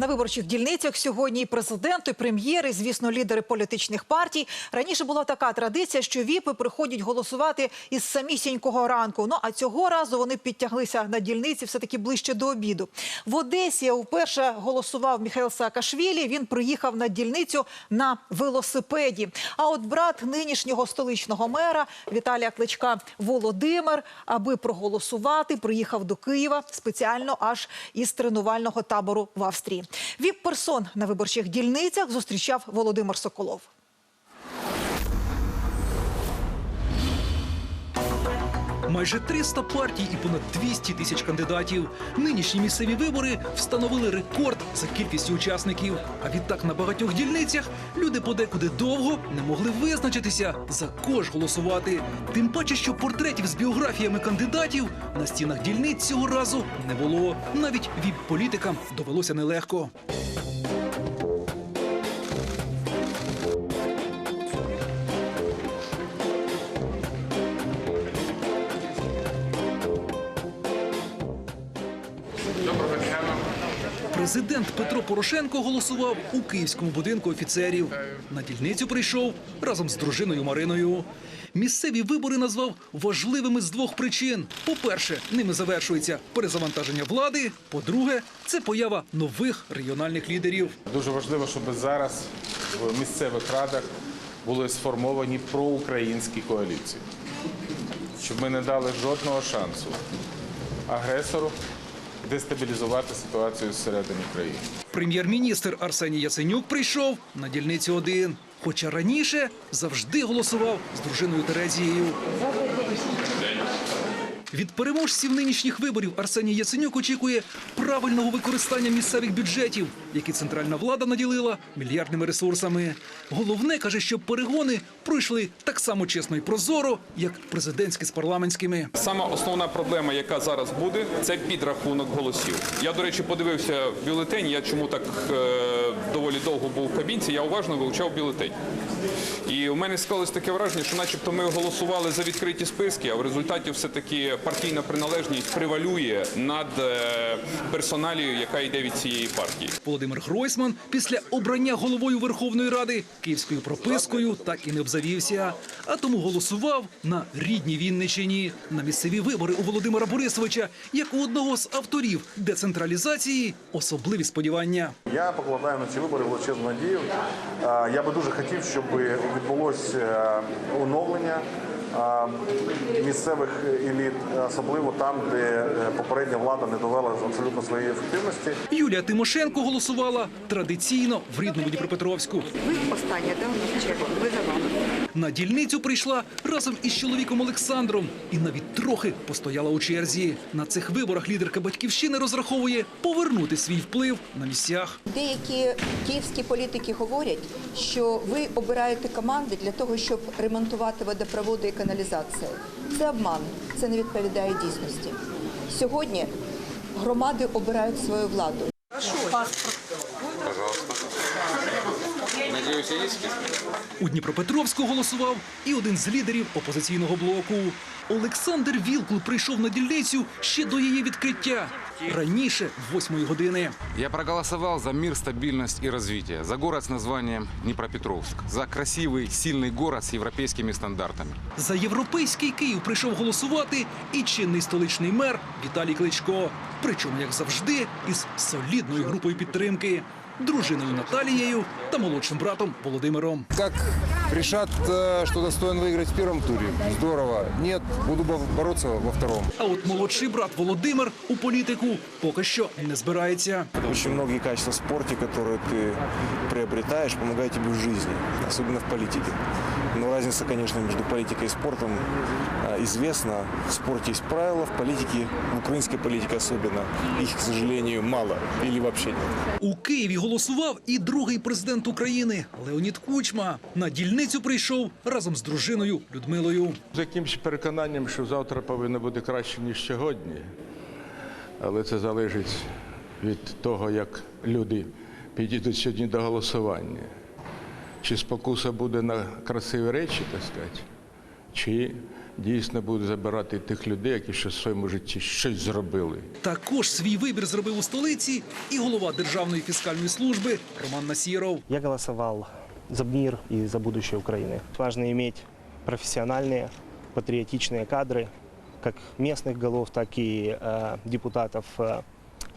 На виборчих дільницях сьогодні і президент, і прем'єр, і, звісно, лідери політичних партій. Раніше була така традиція, що віпи приходять голосувати із самісінького ранку. Ну а цього разу вони підтяглися на дільниці все-таки ближче до обіду. В Одесі вперше голосував Міхайл Саакашвілі. Він приїхав на дільницю на велосипеді. А от брат нинішнього столичного мера Віталія Кличка Володимир, аби проголосувати, приїхав до Києва спеціально аж із тренувального табору в Австрії. Віп-персон на виборчих дільницях зустрічав Володимир Соколов. Майже 300 партій і понад 200 тисяч кандидатів. Нинішні місцеві вибори встановили рекорд за кількістю учасників. А відтак на багатьох дільницях люди подекуди довго не могли визначитися за кого голосувати. Тим паче, що портретів з біографіями кандидатів на стінах дільниць цього разу не було. Навіть віп-політикам довелося нелегко. Президент Петро Порошенко голосував у київському будинку офіцерів. На дільницю прийшов разом з дружиною Мариною. Місцеві вибори назвав важливими з двох причин: по-перше, ними завершується перезавантаження влади. По-друге, це поява нових регіональних лідерів. Дуже важливо, щоб зараз в місцевих радах були сформовані проукраїнські коаліції, щоб ми не дали жодного шансу агресору дестабілізувати ситуацію всередині країни. Прем'єр-міністр Арсеній Яценюк прийшов на дільницю один. Хоча раніше завжди голосував з дружиною Терезією. Від переможців нинішніх виборів Арсеній Яценюк очікує правильного використання місцевих бюджетів, які центральна влада наділила мільярдними ресурсами. Головне каже, що перегони пройшли так само чесно і прозоро, як президентські з парламентськими. Сама основна проблема, яка зараз буде, це підрахунок голосів. Я, до речі, подивився бюлетень. Я чому так е, доволі довго був в кабінці, я уважно вивчав бюлетень. І у мене склалось таке враження, що начебто ми голосували за відкриті списки, а в результаті все-таки партійна приналежність превалює над е, персоналією, яка йде від цієї партії. Володимир Гройсман після обрання головою Верховної Ради київською пропискою так і не обзавівся, а тому голосував на рідній Вінничині на місцеві вибори у Володимира Борисовича, як у одного з авторів децентралізації, особливі сподівання. Я покладаю на ці вибори величезну надію. Я би дуже хотів, щоб відбулося оновлення е, місцевих еліт, особливо там, де е, попередня влада не довела абсолютно своєї ефективності. Юлія Тимошенко голосувала традиційно в рідному Дніпропетровську. Ви остання, де у нас черга? Ви за вами. На дільницю прийшла разом із чоловіком Олександром і навіть трохи постояла у черзі. На цих виборах лідерка батьківщини розраховує повернути свій вплив на місцях. Деякі київські політики говорять, що ви обираєте команди для того, щоб ремонтувати водопроводи і каналізацію. Це обман, це не відповідає дійсності. Сьогодні громади обирають свою владу. У Дніпропетровську голосував і один з лідерів опозиційного блоку. Олександр Вілкул прийшов на дільницю ще до її відкриття. Раніше, восьмої години. Я проголосовал за мир, стабильность и развитие, за город с названием Днепропетровск, за красивый, сильный город с европейскими стандартами. За європейський Київ прийшов голосувати і чинний столичний мер Віталій Кличко. Причому, як завжди, із солідною групою підтримки, дружиною Наталією та молодшим братом Володимиром. Как решат, э, что достоин выиграть в первом туре, здорово. Нет, буду бо- бороться во втором. А от молодший брат Володимир у політику поки що не збирається. Очень многие качества в спорте, которые ты приобретаешь, помогают тебе в жизни, особенно в политике. Но разница, конечно, между политикой и спортом э, известна. В спорте есть правила, в политике, в украинской политике особенно, их, к сожалению, мало или вообще нет. У Києві голосував і другий президент України Леонід Кучма. На дільницю прийшов разом з дружиною Людмилою. З якимось переконанням, що завтра повинно бути краще, ніж сьогодні. Але це залежить від того, як люди підійдуть сьогодні до голосування. Чи спокуса буде на красиві речі, так сказати, чи дійсно будуть забирати тих людей, які ще в своєму житті щось зробили. Також свій вибір зробив у столиці і голова Державної фіскальної служби Роман Насіров. Я голосовал за мир и за будущее Украины. Важно иметь профессиональные, патриотичные кадры, как местных голов, так и э,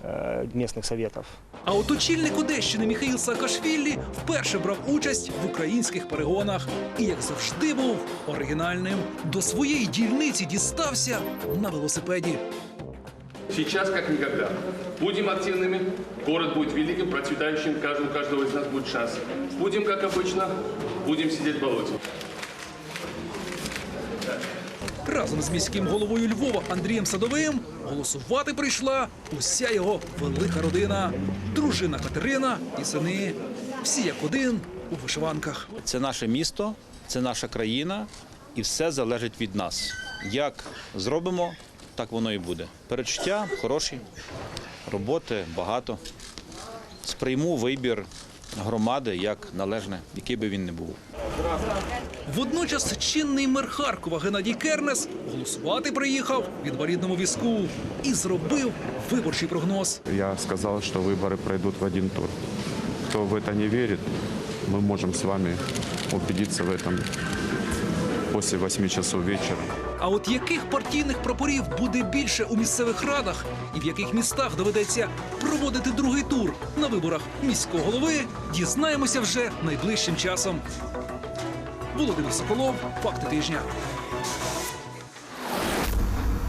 депутатов э, э, местных советов. А от очільник Одещини Міхаїл Саакашвілі вперше брав участь в українських перегонах і, як завжди, був оригінальним. До своєї дільниці дістався на велосипеді. Сейчас как никогда. Будем активными, город будет великим, процветающим, каждый, у каждого из нас будет шанс. Будем, как обычно, будем сидеть в болоте. Разом з міським головою Львова Андрієм Садовим голосувати прийшла уся його велика родина. Дружина Катерина і сини. Всі як один у вишиванках. Це наше місто, це наша країна, і все залежить від нас. Як зробимо, так воно і буде. Перечуття хороші, роботи багато. Сприйму вибір громади як належне, який би він не був. Водночас чинний мер Харкова Геннадій Кернес голосувати приїхав в інвалідному візку і зробив виборчий прогноз. Я сказал, что выборы пройдут в один тур. Кто в это не верит, мы можем с вами убедиться в этом после 8 часов вечера. А от яких партійних прапорів буде більше у місцевих радах і в яких містах доведеться проводити другий тур на виборах міського голови, дізнаємося вже найближчим часом. Володимир Соколов, факти тижня.